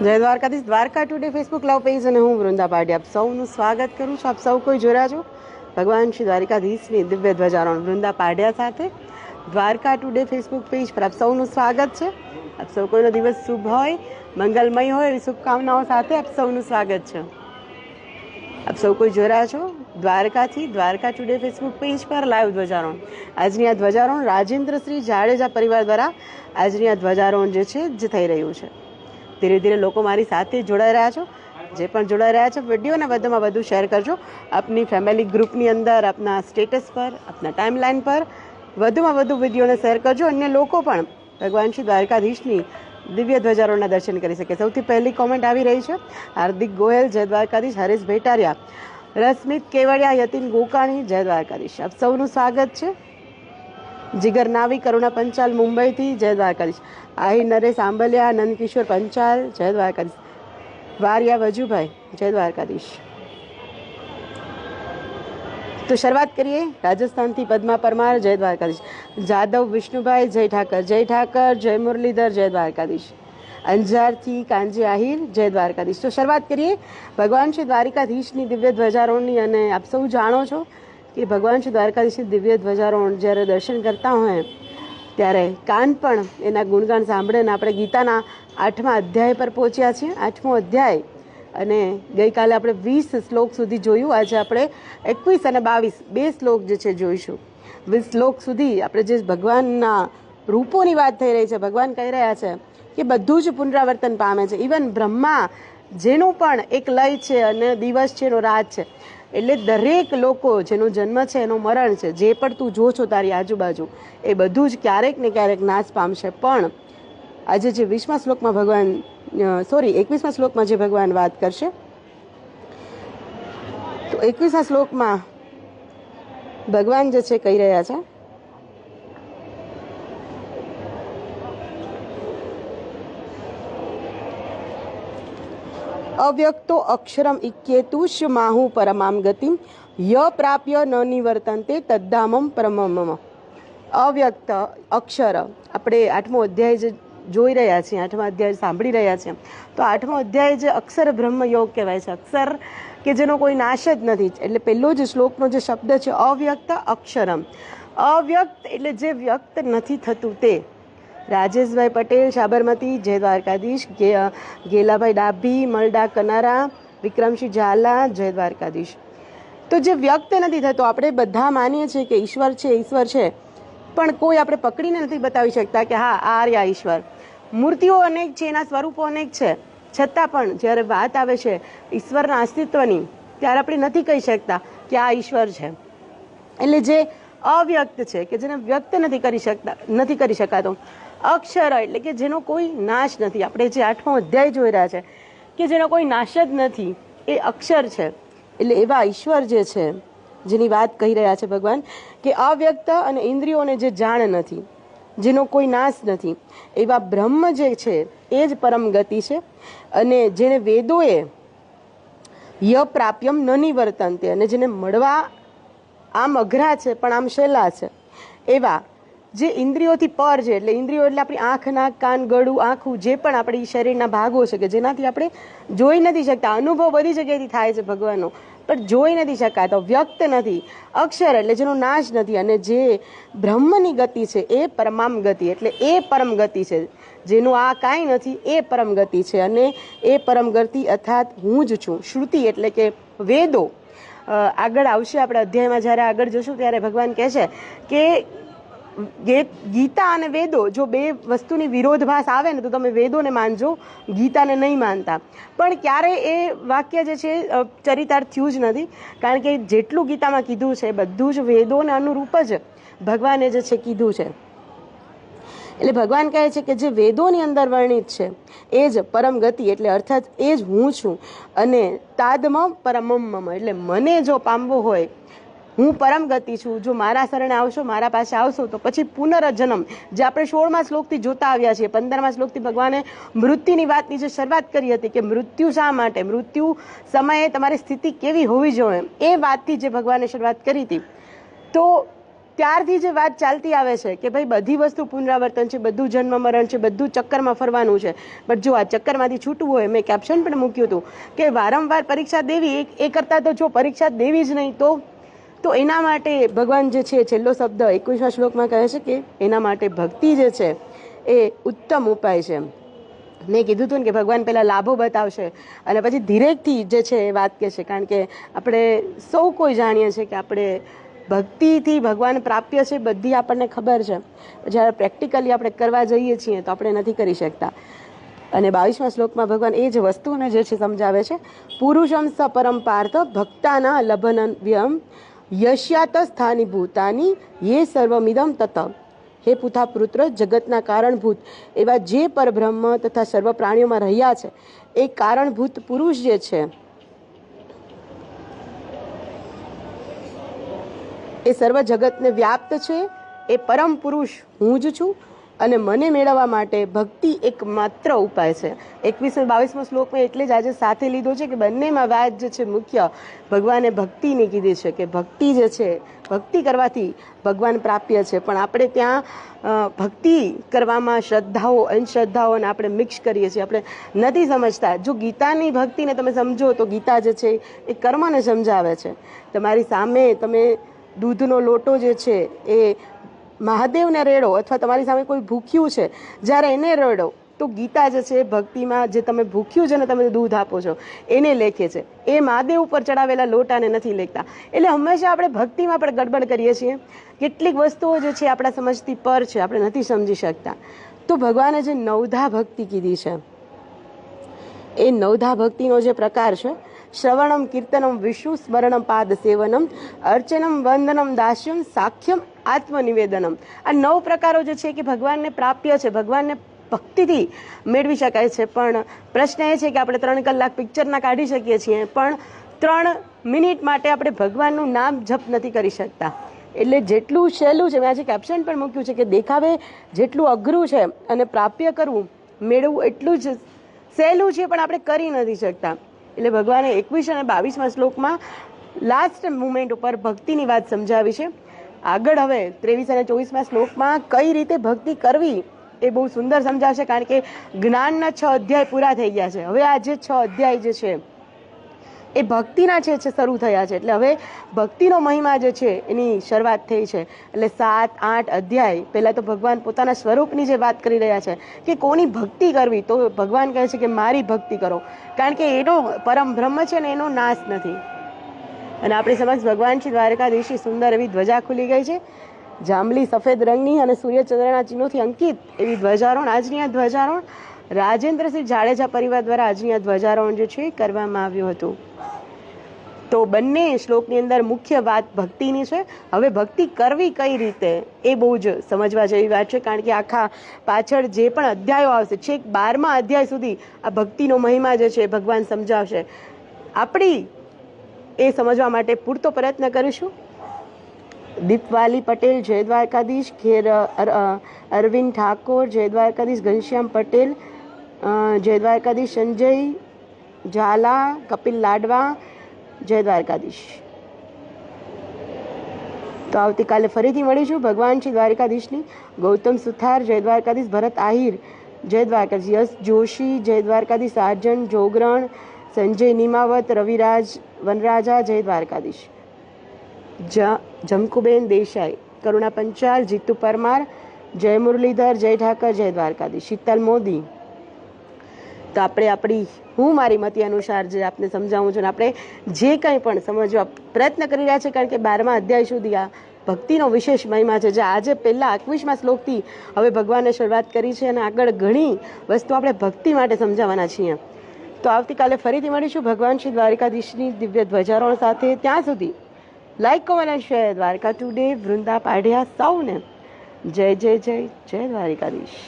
જય Dwarkadhish. Dwarka today Facebook live page અને હું વૃંદા પાટી આપ સૌનું સ્વાગત કરું છું. આપ સૌ કોઈ જોયા છો? ભગવાન શ્રી દ્વારિકાધીશની દિવ્ય ધ્વજારોહણ વૃંદા પાડ્યા સાથે. દ્વારકા ટુડે ફેસબુક પેજ પર આપ સૌનું સ્વાગત છે. આપ સૌ કોઈનો દિવસ શુભ હોય, મંગલમય હોય એવી શુભકામનાઓ સાથે આપ સૌનું સ્વાગત છે. આપ સૌ કોઈ જોઈ છો? દ્વારકાથી દ્વારકા ટુડે ફેસબુક પેજ પર લાઈવ ધ્વજારોહણ. આજની આ ધ્વજારોહણ રાજેન્દ્રશ્રી જાડેજા પરિવાર દ્વારા આજની આ ધ્વજારોહણ જે છે, જે થઈ રહ્યું છે. ધીરે ધીરે લોકો મારી સાથે જોડાઈ રહ્યા છો, જે પણ જોડાઈ રહ્યા છો, વિડીયોને વધુમાં વધુ શેર કરજો. આપની ફેમિલી ગ્રુપની અંદર, આપના સ્ટેટસ પર, આપના ટાઈમલાઈન પર વધુમાં વધુ વિડીયોને શેર કરજો. અન્ય લોકો પણ ભગવાન શ્રી દ્વારકાધીશની દિવ્ય ધ્વજારોના દર્શન કરી શકે. સૌથી પહેલી કોમેન્ટ આવી રહી છે. હાર્દિક ગોયલ, જય દ્વારકાધીશ. હરેશ ભેટારિયા, રસમિત કેવડિયા, યતિન ગોકાણી, જય દ્વારકાધીશ. આપ સૌનું સ્વાગત છે. જીગર નાવી, કરુણા પંચાલ, મુંબઈથી જય દ્વારકાધીશ. આહિર, નરેશ આંબલિયા, નંદકિશોર પંચાલ, જય દ્વારકાધીશ. વારિયા વજુભાઈ, જય દ્વારકાધીશ. તો શરૂઆત કરીએ રાજસ્થાનથી પદ્મા પરમાર, જય દ્વારકાધીશ. જાદવ, વિષ્ણુભાઈ, જય ઠાકર જય ઠાકર, જય મુરલીધર, જય દ્વારકાધીશ. અંજારથી કાંજી આહિર, જય દ્વારકાધીશ. તો શરૂઆત કરીએ ભગવાન શ્રી દ્વારિકાધીશની દિવ્ય ધ્વજારોહણની અને આપ સૌ જાણો છો કે ભગવાન શ્રી દ્વારકાધીશની દિવ્ય ધ્વજારોહણ જ્યારે દર્શન કરતા હોય, ત્યારે કાન પણ એના ગુણગાન સાંભળે ને આપણે ગીતાના આઠમા અધ્યાય પર પહોંચ્યા છીએ. આઠમો અધ્યાય. અને ગઈકાલે આપણે વીસ શ્લોક સુધી જોયું. આજે આપણે એકવીસ અને બાવીસ, બે શ્લોક જે છે જોઈશું. વીસ શ્લોક સુધી આપણે જે ભગવાનના રૂપોની વાત થઈ રહી છે, ભગવાન કહી રહ્યા છે કે બધું જ પુનરાવર્તન પામે છે. ઇવન બ્રહ્મા જેનું પણ એક લય છે અને દિવસ છે એનો રાત છે. એટલે દરેક લોકો જેનો જન્મ છે, એનો મરણ છે, જે પણ તું જો છો તારી આજુબાજુ, એ બધું જ ક્યારેક ને ક્યારેક નાશ પામશે. પણ આજે જે વીસમા શ્લોકમાં ભગવાન સોરી એકવીસમા શ્લોકમાં જે ભગવાન વાત કરશે, તો એકવીસમા શ્લોકમાં ભગવાન જે છે કહી રહ્યા છે અવ્યક્તો અક્ષરમ ઇક્યેતુષ માહુ પરમામ ગતિમ, ય પ્રાપ્ય ન નિવર્તનતે તદ્ધામમ પરમમ અવ્યક્ત અક્ષર, આપણે આઠમો અધ્યાય જે જોઈ રહ્યા છીએ, આઠમા અધ્યાય સાંભળી રહ્યા છીએ, તો આઠમો અધ્યાય જે અક્ષર બ્રહ્મ યોગ કહેવાય છે. અક્ષર કે જેનો કોઈ નાશ જ નથી, એટલે પહેલો જ શ્લોકનો જે શબ્દ છે અવ્યક્ત અક્ષરમ. અવ્યક્ત એટલે જે વ્યક્ત નથી થતું તે. રાજેશભાઈ પટેલ, સાબરમતી, જય દ્વારકાધીશ ગેલાભાઈ ડાભી, મલડા કનારા, વિક્રમસિંહ ઝાલા, જય દ્વારકાધીશ. તો જે વ્યક્ત નથી થતો, આપણે બધા માનીએ છીએ કે ઈશ્વર છે ઈશ્વર છે, પણ કોઈ આપણે પકડીને નથી બતાવી શકતા કે હા, આ રહ્યા ઈશ્વર. મૂર્તિઓ અનેક છે, એના સ્વરૂપો અનેક છે. છતાં પણ જ્યારે વાત આવે છે ઈશ્વરના અસ્તિત્વની, ત્યારે આપણે નથી કહી શકતા કે આ ઈશ્વર છે. એટલે જે અવ્યક્ત છે, કે જેને વ્યક્ત નથી કરી શકતા, નથી કરી શકાતો અક્ષર એટલે કે જેનો કોઈ નાશ નથી. આપણે જે આઠમો અધ્યાય જોઈ રહ્યા છે કે જેનો કોઈ નાશ જ નથી, એ અક્ષર છે. એટલે એવા ઈશ્વર જે છે, જેની વાત કહી રહ્યા છે ભગવાન, કે અવ્યક્ત અને ઇન્દ્રિયોને જે જાણ નથી, જેનો કોઈ નાશ નથી, એવા બ્રહ્મ જે છે, એ જ પરમ ગતિ છે. અને જેને વેદોએ ય પ્રાપ્યમ ન નિવર્તનતે અને જેને મળવા આમ અઘરા છે, પણ આમ સહેલા છે, એવા જે ઇન્દ્રિયોથી પર છે, એટલે ઇન્દ્રિયો એટલે આપણી આંખ, નાક, કાન, ગળું, આંખું, જે પણ આપણી શરીરના ભાગો છે કે જેનાથી આપણે જોઈ નથી શકતા, અનુભવ બધી જગ્યાએથી થાય છે ભગવાનનો. પણ જોઈ નથી શકાતો વ્યક્ત નથી, અક્ષર એટલે જેનો નાશ નથી અને જે બ્રહ્મની ગતિ છે એ પરમામ ગતિ, એટલે એ પરમ ગતિ છે. જેનું આ કાંઈ નથી, એ પરમ ગતિ છે અને એ પરમ ગતિ અર્થાત હું જ છું. શ્રુતિ એટલે કે વેદો. આગળ આવશે આપણે અધ્યાયમાં, જ્યારે આગળ જશું ત્યારે ભગવાન કહે છે કે ગીતા અને વેદો, જો બે વસ્તુની વિરોધભાસ આવે ને તો તમે વેદોને માનજો, ગીતાને નહીં માનતા. પણ ક્યારે એ વાક્ય જે છે ચરિતાર્થ થયું જ નથી. કારણ કે જેટલું ગીતામાં કીધું છે, બધું જ વેદોને અનુરૂપ જ ભગવાને જે છે કીધું છે. એટલે ભગવાન કહે છે કે જે વેદોની અંદર વર્ણિત છે, એ જ પરમ ગતિ, એટલે અર્થાત એ જ હું છું. અને તાદમ પરમમ એટલે મને જો પામવું હોય હું પરમ ગતિ છું. જો મારા શરણે આવશો, મારા પાસે આવશો, તો પછી પુનર્જન્મ, જે આપણે સોળમા શ્લોકથી જોતા આવ્યા છીએ, પંદરમા શ્લોકથી ભગવાને મૃત્યુની વાતની જે શરૂઆત કરી હતી કે મૃત્યુ શા માટે? મૃત્યુ સમયે તમારી સ્થિતિ કેવી હોવી જોઈએ? એ વાતથી જે ભગવાને શરૂઆત કરી હતી. તો ત્યારથી જે વાત ચાલતી આવે છે કે ભાઈ બધી વસ્તુ પુનરાવર્તન છે, બધું જન્મ મરણ છે, બધું ચક્કરમાં ફરવાનું છે. બટ જો આ ચક્કરમાંથી છૂટવું હોય, મેં કેપ્શન પણ મૂક્યું હતું કે વારંવાર પરીક્ષા દેવી, એ- કરતાં તો જો પરીક્ષા દેવી જ નહીં, તો તો એના માટે ભગવાન જે છે, છેલ્લો શબ્દ એકવીસમા શ્લોકમાં કહે છે કે એના માટે ભક્તિ જે છે, એ ઉત્તમ ઉપાય છે. મેં કીધું હતું ને કે ભગવાન પહેલાં લાભો બતાવશે અને પછી ધીરેકથી જે છે, એ વાત કહેશે કારણ કે આપણે સૌ કોઈ જાણીએ છીએ કે આપણે ભક્તિથી ભગવાન પ્રાપ્ય છે, બધી આપણને ખબર છે. જ્યારે પ્રેક્ટિકલી આપણે કરવા જઈએ છીએ તો આપણે નથી કરી શકતા. અને બાવીસમા શ્લોકમાં ભગવાન એ જ વસ્તુને જે છે, સમજાવે છે. પુરુષમ સપરમ પરમ પાર્થ ભક્તાના લભન યશ્યાત સ્થાની ભૂતાની યે સર્વમિદમ તત. હે પુથા પુત્ર જગતના કારણભૂત. એવા જે પરબ્રહ્મ તથા સર્વ પ્રાણીઓમાં રહ્યા છે, એ કારણભૂત પુરુષ જે છે, એ સર્વ જગતને વ્યાપ્ત છે, એ પરમ પુરુષ હું જ છું. અને મને મેળવવા માટે ભક્તિ એક માત્ર ઉપાય છે. એકવીસ બાવીસમો શ્લોક શ્લોકમાં એટલે જ આજે સાથે લીધો છે કે બંનેમાં વાત જે છે મુખ્ય, ભગવાને ભક્તિની કીધી છે કે ભક્તિ જે છે, ભક્તિ કરવાથી ભગવાન પ્રાપ્ય છે. પણ આપણે ત્યાં ભક્તિ કરવામાં શ્રદ્ધાઓ અંધશ્રદ્ધાઓને આપણે મિક્સ કરીએ છીએ. આપણે નથી સમજતા. જો ગીતાની ભક્તિને તમે સમજો તો ગીતા જે છે એ કર્મને સમજાવે છે. તમારી સામે તમે દૂધનો લોટો જે છે એ મહાદેવને રેડો અથવા તમારી સામે કોઈ ભૂખ્યું છે, જ્યારે એને રેડો, તો ગીતા જે છે, ભક્તિમાં જે તમે ભૂખ્યું છે ને તમે દૂધ આપો છો, એને લેખે છે. એ મહાદેવ ઉપર ચડાવેલા લોટાને નથી લેખતા. એટલે હંમેશા આપણે ભક્તિમાં પણ ગડબડ કરીએ છીએ. કેટલીક વસ્તુઓ જે છે, આપણા સમજથી પર છે, આપણે નથી સમજી શકતા. તો ભગવાને જે નવધા ભક્તિ કીધી છે, એ નવધા ભક્તિનો જે પ્રકાર છે, શ્રવણમ કીર્તનમ વિષ્ણુ સ્મરણમ પાદ સેવનમ અર્ચનમ વંદનમ દાસ્યમ સાખ્યમ આત્મનિવેદનમ. આ નવ પ્રકારો જે છે કે ભગવાનને પ્રાપ્ય છે, ભગવાનને ભક્તિથી મેળવી શકાય છે. પણ પ્રશ્ન એ છે કે આપણે ત્રણ કલાક પિક્ચરના કાઢી શકીએ છીએ, પણ ત્રણ મિનિટ માટે આપણે ભગવાનનું નામ જપ નથી કરી શકતા. એટલે જેટલું સહેલું છે, મેં આજે કેપ્શન પણ મૂક્યું છે કે દેખાવે જેટલું અઘરું છે અને પ્રાપ્ય કરવું, મેળવવું એટલું જ સહેલું છે, પણ આપણે કરી નથી શકતા. એટલે ભગવાને એકવીસ અને બાવીસમાં શ્લોકમાં લાસ્ટ મુમેન્ટ ઉપર ભક્તિની વાત સમજાવી છે. આગળ હવે ત્રેવીસ અને ચોવીસમાં શ્લોકમાં કઈ રીતે ભક્તિ કરવી એ બહુ સુંદર સમજાવશે કારણ કે જ્ઞાનના છ અધ્યાય પૂરા થઈ ગયા છે. હવે આ જે છ અધ્યાય જે છે, એ ભક્તિના છે શરૂ થયા છે. એટલે હવે ભક્તિનો મહિમા જે છે એની શરૂઆત થઈ છે. એટલે સાત, આઠ અધ્યાય, પહેલાં તો ભગવાન પોતાના સ્વરૂપની જે વાત કરી રહ્યા છે કે કોની ભક્તિ કરવી? તો ભગવાન કહે છે કે મારી ભક્તિ કરો. કારણ કે એનો પરમ બ્રહ્મ છે ને એનો નાશ નથી. અને આપણી સમક્ષ ભગવાન શ્રી દ્વારકાધીશી સુંદર એવી ધ્વજા ખુલી ગઈ છે. જાંબલી સફેદ રંગની અને સૂર્યચંદ્રના ચિહ્નોથી અંકિત એવી ધ્વજારોહણ. આજની આ ધ્વજારોહણ રાજેન્દ્રસિંહ જાડેજા પરિવાર દ્વારા આજની આ ધ્વજારોહણ જે છે કરવામાં આવ્યું હતું. તો બંને શ્લોકની અંદર મુખ્ય વાત ભક્તિની છે. હવે ભક્તિ કરવી કઈ રીતે એ બહુ જ સમજવા જેવી વાત છે. કારણ કે આખા પાછળ જે પણ અધ્યાયો આવશે, છેક બારમા અધ્યાય સુધી આ ભક્તિનો મહિમા જે છે ભગવાન સમજાવશે. આપણી એ સમજવા માટે પૂરતો પ્રયત્ન કરીશું. દીપવાલી પટેલ જય દ્વારકાધીશ ખેર અરવિંદ ઠાકોર જય દ્વારકાધીશ ઘનશ્યામ પટેલ જય દ્વારકાધીશ સંજય ઝાલા, કપિલ લાડવા જય દ્વારકાધીશ તો આવતીકાલે ફરીથી મળીશું ભગવાન શ્રી દ્વારકાધીશની. ગૌતમ સુથાર જય દ્વારકાધીશ ભરત આહિર જય દ્વારકાધીશ યશ જોશી જય દ્વારકાધીશ સાજન જોગરણ, સંજય નિમાવત, રવિરાજ વનરાજા જય દ્વારકાધીશ. જમકુબેન દેસાઈ, કરુણા પંચાલ, જીતુ પરમાર, જય મુરલીધર, જય ઠાકર, જય દ્વારકાધીશ. શીતલ મોદી. તો આપણે આપણી, હું મારી મતી અનુસાર જે આપને સમજાવું છું ને આપણે જે કંઈ પણ સમજવા પ્રયત્ન કરી રહ્યા છે, કારણ કે બારમા અધ્યાય સુધી આ ભક્તિનો વિશેષ મહિમા છે, જે આજે પહેલાં એકવીસમાં શ્લોકથી હવે ભગવાને શરૂઆત કરી છે અને આગળ ઘણી વસ્તુ આપણે ભક્તિ માટે સમજાવવાના છીએ. તો આવતીકાલે ફરીથી મળીશું ભગવાન શ્રી દ્વારકાધીશની દિવ્ય ધ્વજારોહણ સાથે. ત્યાં સુધી લાઈક કોમેન્ટ અને શેર દ્વારકા ટુડે વૃંદા પાઢ્યા સૌને. જય જય જય જય દ્વારકાધીશ.